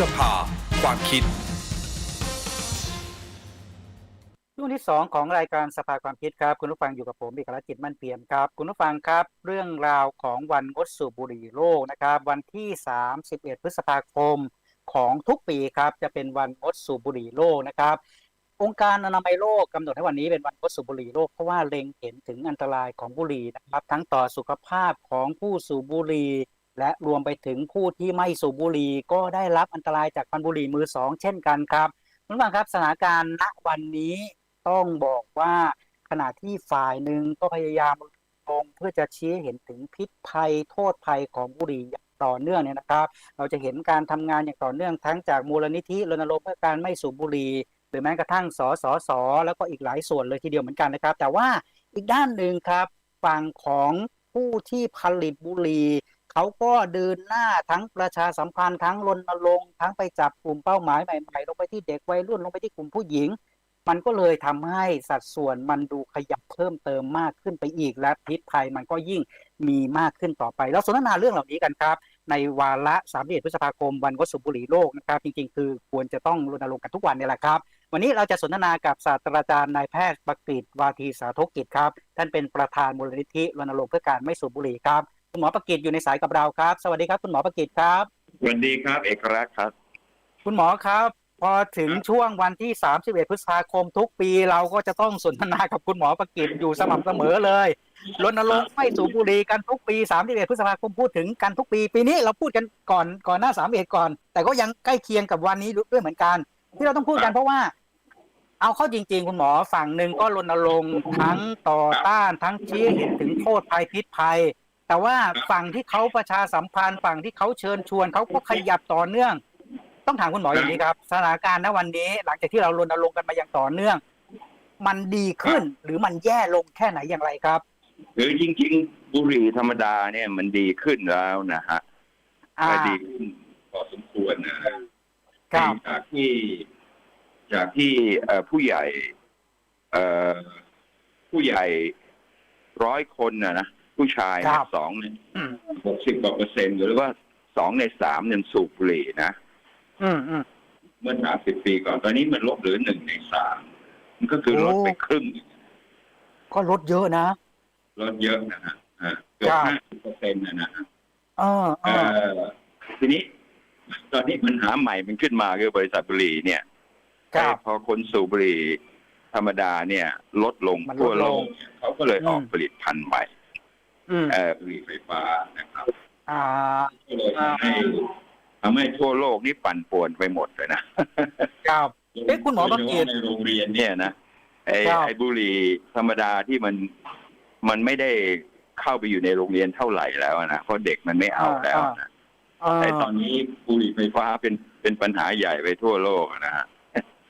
สภา ความคิด ช่วงที่สองของรายการสภาความคิดครับ คุณผู้ฟังอยู่กับผมเอกลักษณ์จิตมั่นเปี่ยมครับ คุณผู้ฟังครับ เรื่องราวของวันงดสูบบุหรี่โลกนะครับ วันที่ 31 พฤษภาคมของทุกปีครับ จะเป็นวันงดสูบบุหรี่โลกนะครับ องค์การอนามัยโลกกำหนดให้วันนี้เป็นวันงดสูบบุหรี่โลกเพราะว่าเล็งเห็นถึงอันตรายของบุหรี่นะครับ ทั้งต่อสุขภาพของผู้สูบบุหรี่ และรวมไปถึงผู้ที่ไม่สูบบุหรี่ก็ได้รับอันตรายจากควันบุหรี่มือสองเช่นกันครับคุณผู้ฟังครับสถานการณ์ณวันนี้ต้องบอกว่าขณะที่ฝ่ายหนึ่งก็พยายามลงเพื่อจะชี้เห็นถึงพิษภัยโทษภัยของบุหรี่อย่างต่อเนื่องเนี่ยนะครับ เราจะเห็นการทำงานอย่างต่อเนื่องทั้งจากมูลนิธิรณรงค์เพื่อการไม่สูบบุหรี่หรือแม้กระทั่งสสสแล้วก็อีกหลายส่วนเลยทีเดียวเหมือนกันนะครับ แต่ว่าอีกด้านหนึ่งครับฝั่งของผู้ที่ผลิตบุหรี่ เขาก็เดินหน้าทั้งประชาสัมพันธ์ทั้งรณรงค์ทั้งไปจับกลุ่มเป้าหมายใหม่ๆลงไปที่เด็กวัยรุ่นลงไปที่กลุ่มผู้หญิง มันก็เลยทำให้สัดส่วนมันดูขยับเพิ่มเติมมากขึ้นไปอีกและพิษภัยมันก็ยิ่งมีมากขึ้นต่อไป แล้วสนทนาเรื่องเหล่านี้กันครับ ในวาระ31พฤษภาคมวันงดสูบบุหรี่โลกนะครับ จริงๆ คือควรจะต้องรณรงค์กันทุกวันเนี่ยแหละครับ วันนี้เราจะสนทนากับศาสตราจารย์นายแพทย์ประกิตวาทีสาธกิจครับ ท่านเป็นประธานมูลนิธิรณรงค์เพื่อการไม่สูบบุหรี่ครับ คุณหมอประกิตอยู่ในสายกับเราครับ สวัสดีครับคุณหมอประกิตครับสวัสดีครับ เอกลักษณ์ครับ คุณหมอครับ พอถึงช่วงวันที่ 31 พฤษภาคมทุกปี เราก็จะต้องสนทนากับคุณหมอประกิตอยู่สม่ำเสมอเลยรณรงค์ไม่สูบบุหรี่กันทุกปี 31 พฤษภาคมพูดถึงกันทุกปี ปีนี้เราพูดกันก่อนก่อนหน้า 31 ก่อน แต่ก็ยังใกล้เคียงกับวันนี้ด้วยเหมือนกัน ที่เราต้องพูดกันเพราะว่า เอาเข้าจริง ๆ คุณหมอฝั่งหนึ่งก็รณรงค์ทั้งต่อต้านทั้งชี้ให้เห็นถึงโทษภัยพิษภัย แต่ว่าฝั่งที่เขาประชาสัมพันธ์ฝั่งที่เขาเชิญชวนเขาก็ขยับต่อเนื่อง ต้องถามคุณหมออย่างนี้ครับสถานการณ์ณวันนี้ หลังจากที่เรารณรงค์กันมาอย่างต่อเนื่อง มันดีขึ้นหรือมันแย่ลงแค่ไหนอย่างไรครับคือจริงๆบุหรี่ธรรมดาเนี่ยมันดีขึ้นแล้วนะฮะอ่าดีขึ้นพอสมควรนะฮะครับจากที่จากที่เอ่อผู้ใหญ่เอ่อผู้ใหญ่ร้อยคนนะนะ ผู้ชายครันะบสองเนี่ยอืมหกสิบกว่าเปอร์เซ็นต์หรือว่าสองในสามเนี่ยสูบบุหรี่นะอืมอืมเมื่อสามสิบปีก่อนตอนนี้มันลดเหลือหนึ่งในสามมันก็คือลดไปโอ้ครึ่ง ก็ลดเยอะนะ ลดเยอะนะฮะอ่าเกือบครับห้าสิบเปอร์เซ็นต์นะนะฮะเออเอเอ่ออทีนี้ ตอนนี้ปัญหาใหม่มันขึ้นมาคือบริษัทบุหรี่เนี่ยครับพอคนสูบบุหรี่ธรรมดาเนี่ย ลดลงมันลดทั่วโลลกงเนี่ยเขาก็เลยออกอืมผลิตภัณฑ์ใหม่ อืมเอ่อบุหรี่ไฟฟ้านะครับอ่าก็เลยทำให้ทำให้ทั่วโลกนี่ปั่นป่วนไปหมดเลยนะครับเอ๊ะคุณหมอประกิตโดยเฉพาะในโรงเรียนเนี่ยนะไอ้ครับไอ้บุหรี่ธรรมดาที่มันมันไม่ได้เข้าไปอยู่ในโรงเรียนเท่าไหร่แล้วนะเพราะเด็กมันไม่เอาแล้วนะเออแต่ตอนนี้บุหรี่ไฟฟ้าเป็นเป็นปัญหาใหญ่ไปทั่วโลกนะฮะ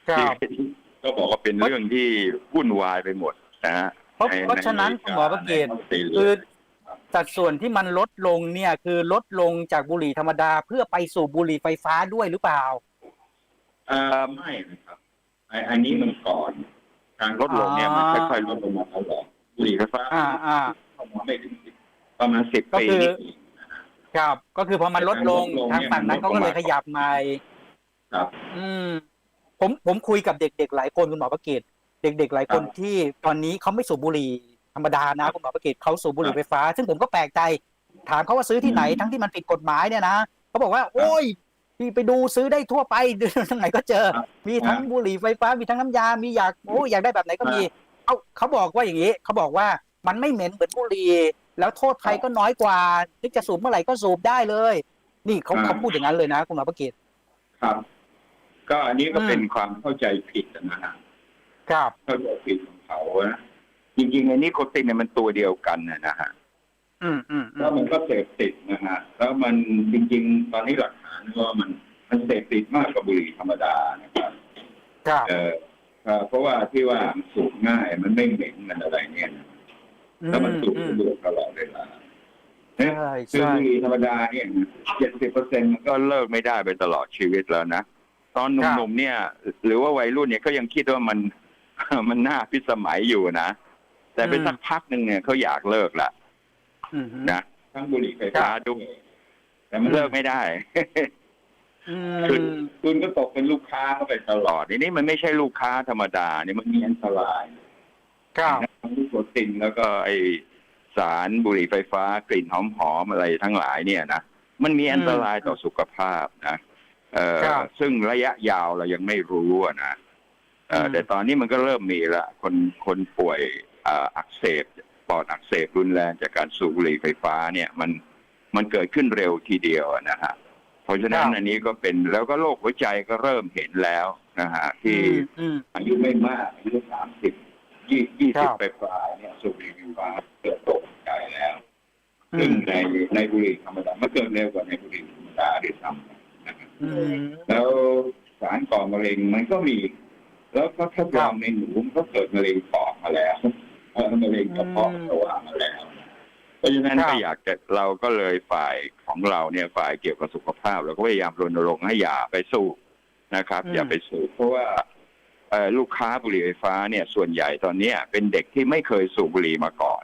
ครับที่ก็บอกว่าเป็นเรื่องที่วุ่นวายไปหมดนะฮะเพราะในเพราะฉะนั้นในคุณหมอประกิตในออสเตรเลียคือ สัดส่วนที่มันลดลงเนี่ยคือลดลงจากบุหรี่ธรรมดา เพื่อไปสู่บุหรี่ไฟฟ้าด้วยหรือเปล่าเอ่อไม่นะครับไอ้อันนี้มันก่อน การลดลงเนี่ยมันอ่าค่อยๆลดลงมาตลอดบุหรี่ไฟฟ้าอ่าอ่าเข้ามาไม่ถึงสิบประมาณสิบก็ปีคือนี่เองครับ ก็คือพอมันลดลงลดลงทางฝั่งนั้นเนี่ยมันเขาก็เลยลดลงมาขยับใหม่ครับ อืม ผมผมคุยกับเด็กๆหลายคนคุณหมอประกิตเด็กๆหลายคนครับที่ตอนนี้เขาไม่สูบบุหรี่ธ รรมดานะคุณหมอประกิตเขาสูบบุหรี่ครับไฟฟ้า ซึ่งผมก็แปลกใจ ถามเขาว่าซื้อที่ไหนอืมทั้งที่มันผิดกฎหมายเนี่ยนะเขาบอกว่า โอ้ยพี่ไปดูซื้อได้ทั่วไปดูทางไหนก็เจอครับมีทั้งบุหรี่ไฟฟ้ามีทั้งน้ำยา มีอยากโอ้ยอยากได้แบบไหนก็มีเขาเขาบอกว่าอย่างนี้เขาบอกว่ามันไม่เหม็นเหมือนบุหรี่แล้วโทษภัยก็น้อยกว่านึกจะสูบเมื่อไหร่ก็สูบได้เลย นี่เขาอ่าเขาพูดอย่างนั้นเลยนะคุณหมอประกิตครับ ก็อันนี้ก็อืมเป็นความเข้าใจผิดนะฮะครับเข้าใจผิดของเขานะ จริงๆไอ้นิโคตินเนี่ยมันตัวเดียวกันนะนะฮะอืมอืมอืแล้วมมันก็เสพติดนะฮะแล้วมันจริง ๆ ตอนนี้หลักฐานว่ามันมันเสพติดมากกว่าบุหรี่ธรรมดานะครับครับเออเอ่อเพราะว่าที่ว่ามันสูบง่ายมันไม่เหม็นมันอะไรเนี่ยนะแล้วมันสูบอืมสะดวกตลอดเวลาเนี่ย ใช่คือใช่บุหรี่ธรรมดาเนี่ยเจ็ดสิบเปอร์เซ็นมันก็เลิกไม่ได้ไปตลอดชีวิตแล้วนะ ตอนหนุ่มๆเนี่ย หรือว่าวัยรุ่นเนี่ยก็ยังคิดว่ามัน มันน่าพิสมัยอยู่นะ แต่เป็นสักพักหนึ่งเนี่ยเขาอยากเลิกละอืมนะทั้งบุหรี่ไฟฟ้าด้วยแต่มันเลิกไม่ได้ออืคือมคุณก็ตกเป็นลูกค้าเข้าไปตลอดนี่นี่มันไม่ใช่ลูกค้าธรรมดานี่มันมีอันตรายครับทั้งนิโคตินแล้วก็ไอสารบุหรี่ไฟฟ้ากลิ่นหอมๆอะไรทั้งหลายเนี่ยนะมันมีอันตรายต่อสุขภาพนะเอ่อครับซึ่งระยะยาวเรายังไม่รู้อะนะเอ่ออมแต่ตอนนี้มันก็เริ่มมีละคนคนป่วยเอ่ออักเสบปอดอักเสบรุนแรงจากการสูบบุหรี่ไฟฟ้าเนี่ยมันมันเกิดขึ้นเร็วทีเดียวอะนะฮะเพราะฉะนั้นอันนี้ก็เป็นแล้วก็โรคหัวใจก็เริ่มเห็นแล้วนะฮะที่อืมอายุไม่มากอายุสามสิบยี่ยี่ครัสิบบไปปลายๆเนี่ยสูบบุหรี่ไฟฟ้าเกิดตกใจแล้วอืซึ่งมในในบุหรี่ธรรมดามันเกิดเร็วกว่าในบุหรี่ธรรมดาด้วยซ้ำนะครับอืมแล้วสารก่อมะเร็งมันก็มี แล้วก็ทดลองในหนูมันก็เกิดมะเร็งปอดมาแล้วเออ มะเร็งกระเพาะปัสสาวะมาแล้ว เพราะฉะนั้นก็อยากจะเราก็เลยฝ่ายของเราเนี่ยฝ่ายเกี่ยวกับสุขภาพเราก็พยายามรณรงค์ให้อย่าไปสูบนะครับ อย่าไปสูบเพราะว่าเอ่อลูกค้าบุหรี่ไฟฟ้าเนี่ยส่วนใหญ่ตอนเนี้ยเป็นเด็กที่ไม่เคยสูบบุหรี่มาก่อน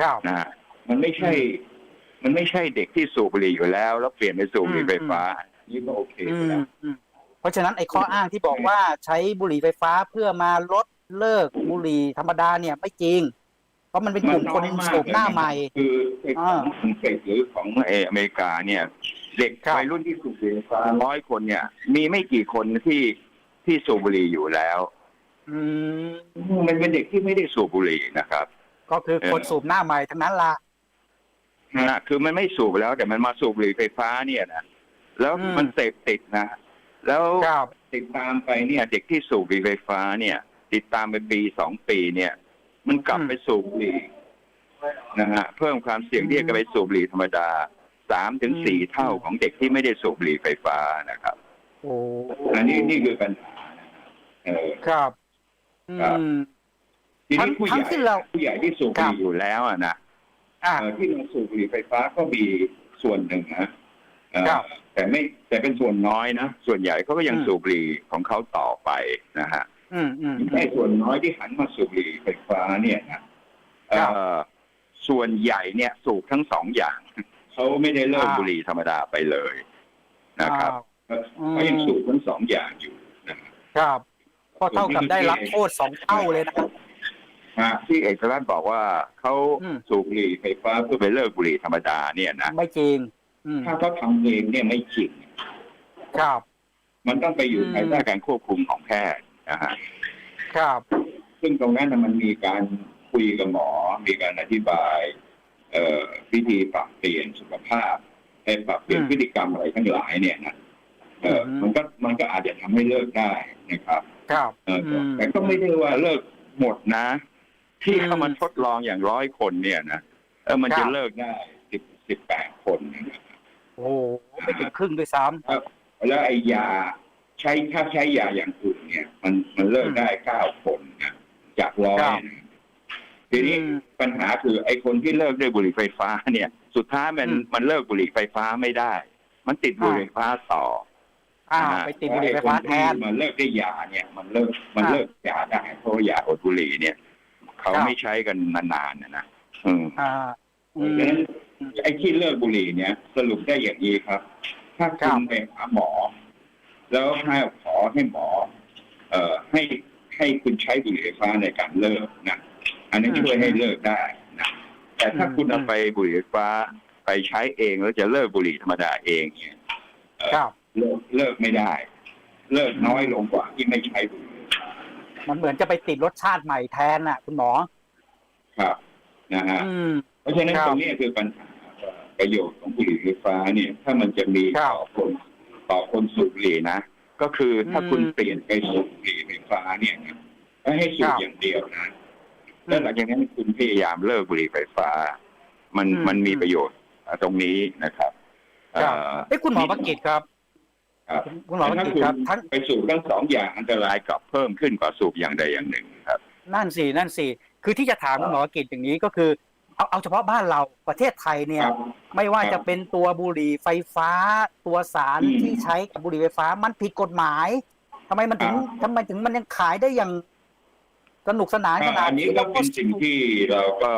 ครับนะฮะมันไม่ใช่ มันไม่ใช่เด็กที่สูบบุหรี่อยู่แล้ว แล้วเปลี่ยนไปสูบบุหรี่ไฟฟ้านี่ก็โอเคอืไปมแล้วอืมเพราะฉะนั้นไอ้ข้ออ้างที่บอกว่าใช้บุหรี่ไฟฟ้าเพื่อมาลด เลิกบุหรี่ธรรมดาเนี่ยไม่จริง เพราะมันเป็นกลุ่มคนสูบหน้าใหม่ คือไอ้ขอ่าองอังกฤษหรือของเอ่ออเมริกาเนี่ย เด็กครับวัยรุ่นที่สูบบุหรี่ไฟฟ้าร้อยคนเนี่ย มีไม่กี่คนที่ที่สูบบุหรี่อยู่แล้วอืมมันเป็นเด็กที่ไม่ได้สูบบุหรี่นะครับ ก็คือคนเออสูบหน้าใหม่ทั้งนั้นละนะคือมันไม่สูบแล้ว แต่มันมาสูบบุหรี่ไฟฟ้าเนี่ยนะแล้วอืมมันเสพติดนะ แล้วครับติดตามไปเนี่ย เด็กที่สูบบุหรี่ไฟฟ้าเนี่ย ติดตามไปปีสองปีเนี่ย มันกลับอืมไปสูบบุหรี่นะฮะเพิ่มความเสี่ยงที่จะไปสูบบุหรี่ธรรมดาสามถึงสี่เท่าของเด็กที่ไม่ได้สูบบุหรี่ไฟฟ้านะครับโอ้อันนี้นี่คือปัญหานะครับเออครับอืครับมทีนี้ผู้ใหทั้ญ่งที่เราผู้ใหญ่ที่สูบบุหรี่อยู่แล้วอะนะอ่าเอ่อที่เราสูบบุหรี่ไฟฟ้าก็มีส่วนหนึ่งนะเอ่อครับแต่ไม่แต่เป็นส่วนน้อยนะ ส่วนใหญ่เขาก็ยังอืมสูบบุหรี่ของเขาต่อไปนะฮะอื มอืมไอ้ส่วนน้อยที่หันมาสูบบุหรี่ไฟฟ้าเนี่ยนะเอ่ครับอส่วนใหญ่เนี่ยสูบทั้งสองอย่างเขาไม่ได้เลิกอ่าบุหรี่ธรรมดาไปเลยนะครับอ่าเขายังสูบทั้งสองอย่างอยู่นะครับครับก็เท่ากับได้รับโทษสองเท่าเลยนะครับอ่าที่เอกราชบอกว่าเขาอืมสูบบุหรี่ไฟฟ้าเพื่อไปเลิกบุหรี่ธรรมดาเนี่ยนะไม่จริงอืมถ้าเขาทำเองเนี่ยไม่จริงครับ มันต้องไปอยู่อืมภายใต้การควบคุมของแพทย์ นะฮะครับ ซึ่งตรงนั้นน่ะมันมีการคุยกับหมอ มีการอธิบาย เอ่อวิธีปรับเปลี่ยนสุขภาพให้ปรับเปลี่ยนอืมพฤติกรรมอะไรทั้งหลายเนี่ยนะเอออมมันก็มันก็อาจจะทำให้เลิกได้นะครับ ครับเอออมแต่ก็ไม่ได้ว่าเลิกหมดนะ ที่อืมเข้ามาทดลองอย่างร้อยคนเนี่ยนะเออมันครัจะบเลิกได้สิบสิบแปดคนนะครับโอ้โหไม่ถึงครึ่งด้วยซ้แล้วไอ้ยา ใช้ถ้าใช้ยาอย่างอื่นเนี่ย มันมันเลิกได้เก้าคนนะจากร้อยครับนะำทีนี้อืมปัญหาคือไอ้คนที่เลิกด้วยบุหรี่ไฟฟ้าเนี่ย สุดท้ายมันอืมมันเลิกบุหรี่ไฟฟ้าไม่ได้ มันติดบุหรี่ไฟฟ้าต่ออ้าวนะฮะไปติดบุหรี่ไฟฟ้าแทนล้วอ้คที่มันเลิกด้วยยาเนี่ย มันเลิกมันอ่าเลิกยาได้เพราะว่ายาอดบุหรี่เนี่ยเขาครับไม่ใช้กันนานๆนะนะอืมอ่าอืเพราะฉะนั้นมไอ้ที่เลิกบุหรี่เนี่ย สรุปได้อย่างนี้ครับ ถ้าครัคุบณไปหาหมอ แล้วให้ขอให้หมอ เอ่อให้ให้คุณใช้บุหรี่ไฟฟ้าในการเลิกนะอันนี้ช่วยให้เลิกได้นะแต่ถ้าคุณเอาไปบุหรี่ไฟฟ้าไปใช้เองแล้วจะเลิกบุหรี่ธรรมดาเองเนี่ยครับเลิกเลิกไม่ได้ เลิกน้อยลงกว่าที่ไม่ใช้บุหรี่ไฟฟ้ามันเหมือนจะไปติดรสชาติใหม่แทนน่ะ คุณหมอ ครับนะฮะอืมเพราะฉะนั้นครับตรงนี้คือปัญหาว่าประโยชน์ของบุหรี่ไฟฟ้าเนี่ย ถ้ามันจะมีครับต่อคน ต่อคนสูบบุหรี่นะ ก็คือถ้าอืมคุณเปลี่ยนไปสูบบุหรี่ไฟฟ้าเนี่ยนะก็ให้สูคบรับอย่างเดียวนะแล้วหลังจากนั้นคุณพยายามเลิกบุหรี่ไฟฟ้า มันอืมมันมีประโยชน์ตรงนี้นะครับครับเอ่อเอ้คุณหมอประกิตครับครับคุณหมอประถ้ากิตคุณครับทั้งไปสูบทั้งสองอย่างอันตรายกลับเพิ่มขึ้นกว่าสูบอย่างใดอย่างหนึ่งครับ นั่นสินั่นสิคือที่จะถามคุณหมอประกิตอย่างนี้ก็คือ เอาเอาเฉพาะบ้านเราประเทศไทยเนี่ยครับไม่ว่าครับจะเป็นตัวบุหรี่ไฟฟ้า ตัวสารอืมที่ใช้กับบุหรี่ไฟฟ้ามันผิดกฎหมายทำไมมันถึงครับทำไมถึงมันยังขายได้อย่างสนุกสนานขนาดอันนี้ที่ก็เราเป็นสิ่งที่เราก็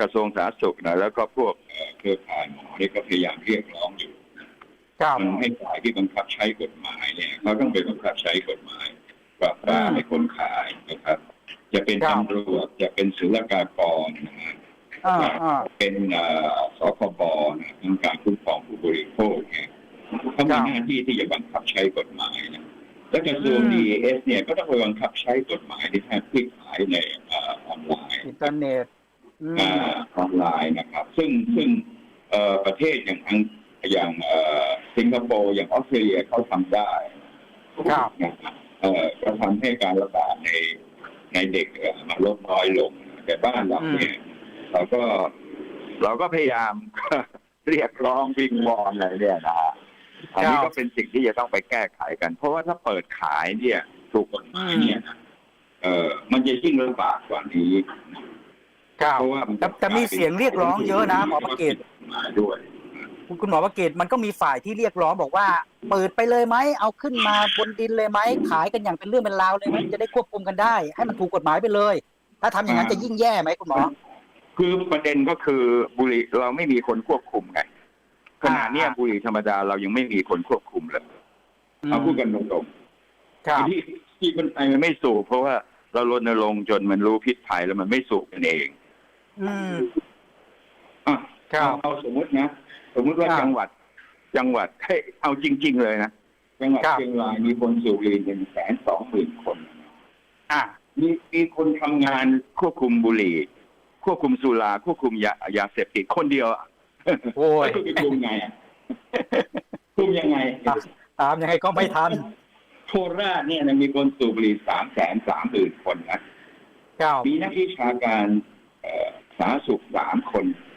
กระทรวงสาธารณสุขนะแล้วก็พวกเอ่อเครือข่ายหมอนี่ก็พยายามเรียกร้องอยู่นะครับมันให้ฝ่ายที่บังคับใช้กฎหมายเนี่ยเขาต้องไปบังคับใช้กฎหมายปราบปรามให้คนขายนะครับ จะเป็นครับตำรวจจะเป็นศุลกากรนะฮะอ่าอ่าเป็นเอ่อสคบนะทำการคุ้มครองผู้บริโภคเนี่ยเขาครัมีบหน้าที่ที่จะบังคับใช้กฎหมายนะและกระทรวงอืม DES เนี่ยก็ต้องไปบังคับใช้กฎหมายที่ให้ที่ขายในเอ่อออนไลน์อินเทอร์เน็ตอืมอ่าออนไลน์นะครับ ซึ่งซึ่งเอ่อประเทศอย่างอังอย่างเอ่อสิงคโปร์อย่างออสเตรเลียเขาทำได้ครับนะครับเอ่อก็ทำให้การระบาดใน ในเด็กเอ่อมันลดน้อยลง แต่บ้านเราเนี่ย เราก็เราก็พยายาม เรียกร้องวิงวอนอะไรเนี่ยนะฮะอันนี้ก็เป็นสิ่งที่จะต้องไปแก้ไขกัน เพราะว่าถ้าเปิดขายเนี่ยถูกกฎหมายเนี่ยนะเอ่อมันจะยิ่งลำบากกว่านี้ครับเพราะว่ามันแต่แต่มีเสียงเรียกร้องเยอะนะหมอประกิตมาด้วย คุณคุณหมอประกิตมันก็มีฝ่ายที่เรียกร้องบอกว่า เปิดไปเลยไหมเอาขึ้นมาบนดินเลยไหมขายกันอย่างเป็นเรื่องเป็นราวเลยไหมจะได้ควบคุมกันได้ ให้มันถูกกฎหมายไปเลย ถ้าทำอย่างนั้นจะยิ่งแย่ไหมคุณหมอ คือประเด็นก็คือบุหรี่เราไม่มีคนควบคุมไงขณะเนี้ยอ่าบุหรี่ธรรมดาเรายังไม่มีคนควบคุมเลยเอาพูดกันตรงครับๆที่ที่มันไอ้มันไม่สูบเพราะว่าเรารณรงค์จนมันรู้พิษภัยแล้วมันไม่สูบกันเองอืมอะ ครับ เอาสมมตินะสมมติว่าครับ จังหวัด จังหวัดให้เอาจริง ๆ เลยนะจังหวัดครับ เชียงรายมีคนสูบบุหรี่หนึ่งแสนสองหมื่นคน อ่า มีมีคนทำงานควบคุมบุหรี่ ควบคุมสุราควบคุมยายาเสพติดคนเดียวอะโอ้ย แล้วคุณไปคุมไงอะคุมยังไงครับตามยังไงก็ไม่ทันโคราชเนี่ยนะมีคนสูบบุหรี่สามแสนสามหมื่นคนนะ ครับ มีนักวิชาการเอ่อสาธารณสุขสามคนโอ้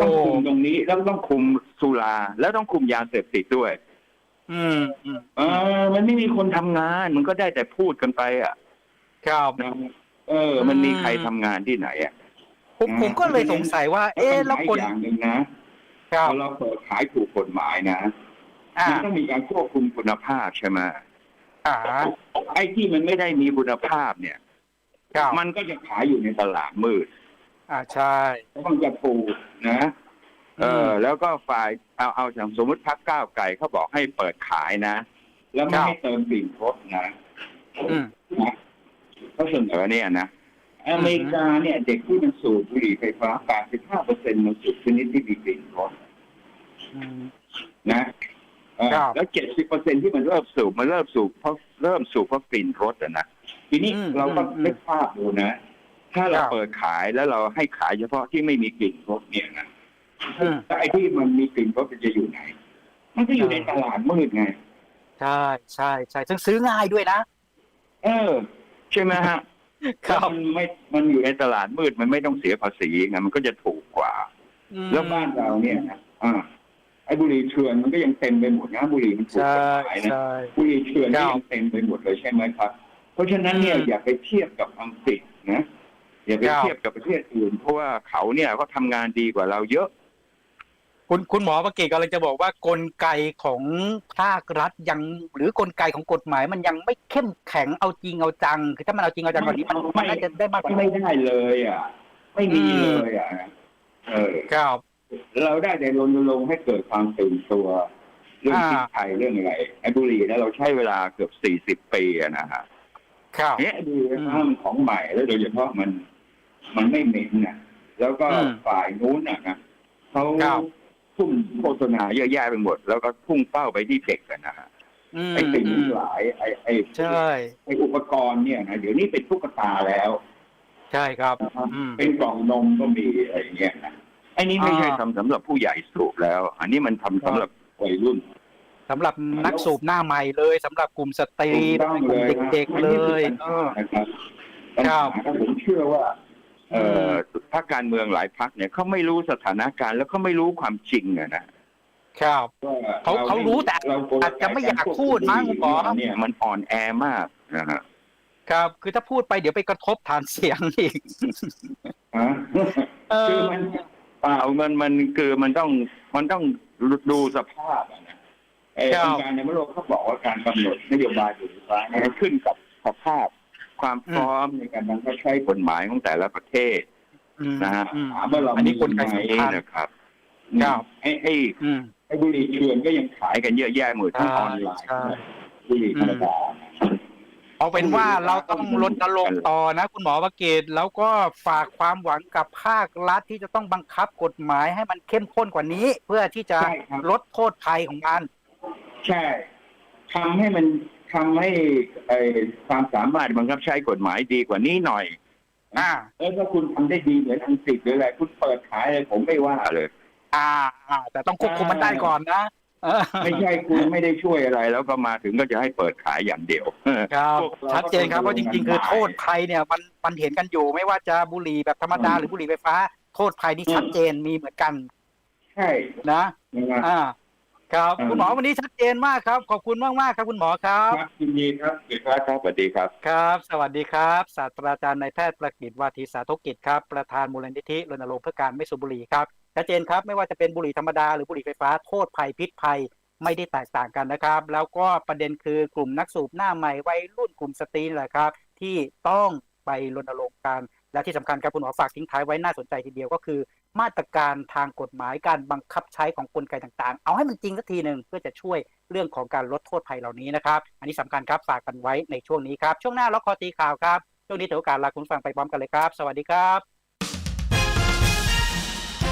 ต้องคุมตรงนี้แล้วต้องคุมสุราแล้วต้องคุมยาเสพติดด้วย อืมอืมเออ มันไม่มีคนทำงาน มันก็ได้แต่พูดกันไป อะครับ นะเออ มันมีใครทำงานที่ไหนอะผมผมก็เลยสงสัยว่า เอ๊ะแล้วคน อย่างหนึ่งนะครับพอเราเปิดขายถูกกฎหมายนะอ่ามันต้องมีการควบคุมคุณคุณภาพใช่ไหมอ่าไอ้ที่มันไม่ได้มีคุณภาพเนี่ย ครับมันก็จะขายอยู่ในตลาดมืด อ่าใช่ ต้องจะถูกนะเออ แล้วก็ฝ่ายเอาเอาอย่างสมมติพักก้าวไก่เขาบอกให้เปิดขายนะ แล้วไม่ให้เติมกลิ่นรสนะอืม นะเขาเสนเอออเนี่ยนะอเมริกาเนี่ย เด็กที่มันสูบบุหรี่ไฟฟ้า 85เปอร์เซ็นต์มันสูบชนิดที่มีกลิ่นรสอืมนะเออครับ แล้วเจ็ดสิบเปอร์เซ็นที่มันเริ่มสูบมันเริ่มสูบเพราะเริ่มสูบเพราะกลิ่นรสอะนะทีนี้อืมเราก็อืม นึกภาพดูนะ ถ้าเราครับเปิดขายแล้วเราให้ขายเฉพาะที่ไม่มีกลิ่นรสเนี่ยนะอืมแล้วไอ้ที่มันมีกลิ่นรสมันจะอยู่ไหน มันก็อยู่ในตลาดมืดไง ใช่ใช่ใช่ซึ่งซื้อง่ายด้วยนะ เออ ใช่ไหมฮะครับแล้วมันไม่มันอยู่ในตลาดมืดมันไม่ต้องเสียภาษีไงมันก็จะถูกกว่าอืมแล้วบ้านเราเนี่ยนะอ่าไอ้บุหรี่เถื่อนมันก็ยังเต็มไปหมดนะบุหรี่มันถูกใช่กฎหมายนะใช่บุหรี่เถื่อนก็ครับยังเต็มไปหมดเลยใช่ไหมครับ เพราะฉะนั้นเนี่ยอืมอย่าไปเทียบกับอังกฤษนะ อย่าไปครับ เทียบกับประเทศอื่นเพราะว่าเขาเนี่ยเขาทำงานดีกว่าเราเยอะ คุณคุณหมอประกิตกำลังจะบอกว่ากลไกของภาครัฐยังหรือกลไกของกฎหมายมันยังไม่เข้มแข็งเอาจริงเอาจัง คือถ้ามันเอาจริงเอาจังกว่านี้มันมันน่าจะได้มากกว่าไม่นี้ ได้เลยอะ ไม่มีเลยอะเออ ครับ เราได้แต่รณรงค์ให้เกิดความตื่นตัว เรื่องอ่าพิษภัยเรื่องอะไรไอ้บุหรี่นะเราใช้ใช้เวลาเกือบสี่สิบปีอะนะฮะ ครับเนี่ยดูว่ามันของใหม่แล้วโดยเฉพาะมัน มันไม่เหม็นนะแล้วก็อืมฝ่ายนู้นน่ะนะเขาครับ ทุ่มโฆษณาหาเยอะแยะไปหมด แล้วก็พุ่งเป้าไปที่เด็กกันนะฮะอืมไอ้สิ่งอืทั้มงหลายไอ้ไอ้ใช่ ไอ้อุปกรณ์เนี่ยนะเดี๋ยวนี้เป็นตุ๊กตาแล้วใช่ครับ นะครับอืม เป็นกล่องนมก็มีอะไรอย่างเงี้ยนะไอ้นี่ไม่ใช่อ่า ทำสำหรับผู้ใหญ่สูบแล้ว อันนี้มันทำสำหรับวัยรุ่น สำหรับนักสูบหน้าใหม่เลยสำหรับกลุ่มสตรีถูกต้องกลุ่มเลยนะเด็ก ๆ เลยเออ นะครับปัญครัหาบก็ผมเชื่อว่า เอ่อพรรคการเมืองหลายพรรคเนี่ยเขาไม่รู้สถานการณ์แล้วเขาไม่รู้ความจริงอะนะครับ ว่าเขาเขารู้แต่เกลัวอาจจะไม่อยากพูดมั้งคุณหมอ เนี่ยมันอ่อนแอมากนะฮะครับ คือถ้าพูดไปเดี๋ยวไปกระทบฐานเสียงอีกฮะ เอคืออ มันเปล่ามันมันคือมันต้องมันต้องดูสภาพภาพอะนะ เอ่อครับองค์การในโลกเขาบอกว่าการกำหนดนโยบายบุหรี่ไฟฟ้าเนี่ยมันขึ้นกับสภาพความพร้อมในการบังคับใช้กฎหมายของแต่ละประเทศอืมนะฮะอืมถามว่าเราอันนี้กลไกมีไหมสำคัญนะครับครับไอ้ไอ้อืมไอ้อ้บุหรี่เถื่อนก็ยังขายขายกันเยอะแยะหมดทั้งออนไลน์ใช่บุหรี่ธรรมดาเอาเป็นว่าเราต้องรณรงค์ต่อนะ คุณหมอประเกตแล้วก็ฝากความหวังกับภาครัฐที่จะต้องบังคับกฎหมายให้มันเข้มข้นกว่านี้ เพื่อที่จะใช่ครับลดโทษภัยของมัน ใช่ทำให้มันทำให้ไอ้ความสาสามารถมารถบังคับใช้กฎหมายดีกว่านี้หน่อย อ่า เออถ้าคุณทำได้ดีเหมือนอังกฤษหรืออะไรคุณเปิดขายเลยผมไม่ว่าเลย อ่าอ่า แต่ต้องควบคุมมันได้ก่อนนะเออไม่ใช่คุณไม่ได้ช่วยอะไรอะไรแล้วก็มาถึงก็จะให้เปิดขายอย่างเดียว ครับ พวกเราก็ชัดเจนครับเพราะจริง ๆ คือต้องโทษภัยเนี่ยมันมันเห็นกันอยู่ไม่ว่าจะบุหรี่แบบธรรมดาอืม หรือบุหรี่ไฟฟ้า โทษภัยนี่ชัดเจนมีเหมือนกันใช่นะ นะครับ อ่า ครับอืมคุณหมอวันนี้ชัดเจนมากครับ ขอบคุณมากมากๆครับคุณหมอครับครับยินดีครับเกิดครับครับสวัสดีครับ ครับ สวัสดีครับศาสตราจารย์นายแพทย์ประกิตวาทีสาธุกิจครับประธานมูลนิธิรณรงค์เพื่อการไม่สูบบุหรี่ครับชัดเจนครับไม่ว่าจะเป็นบุหรี่ธรรมดาหรือบุหรี่ไฟฟ้าโทษภัยพิษภัยไม่ได้แตกต่างกันนะครับ แล้วก็ประเด็นคือกลุ่มนักสูบหน้าใหม่วัยรุ่นกลุ่มสตรีนี่แหละครับ ที่ต้องไปรณรงค์กัน และที่สำคัญครับคุณหมอฝากทิ้งท้ายไว้น่าสนใจทีเดียวก็คือ มาตรการทางกฎหมายการบังคับใช้ของกลไกต่างๆ เอาให้มันจริงสักทีหนึ่งเพื่อจะช่วยเรื่องของการลดโทษภัยเหล่านี้นะครับ อันนี้สำคัญครับฝากกันไว้ในช่วงนี้ครับ ช่วงหน้าล็อกคอตีข่าวครับช่วงนี้ถือโอกาสลาคุณฟังไปพร้อมกันเลยครับ สวัสดีครับ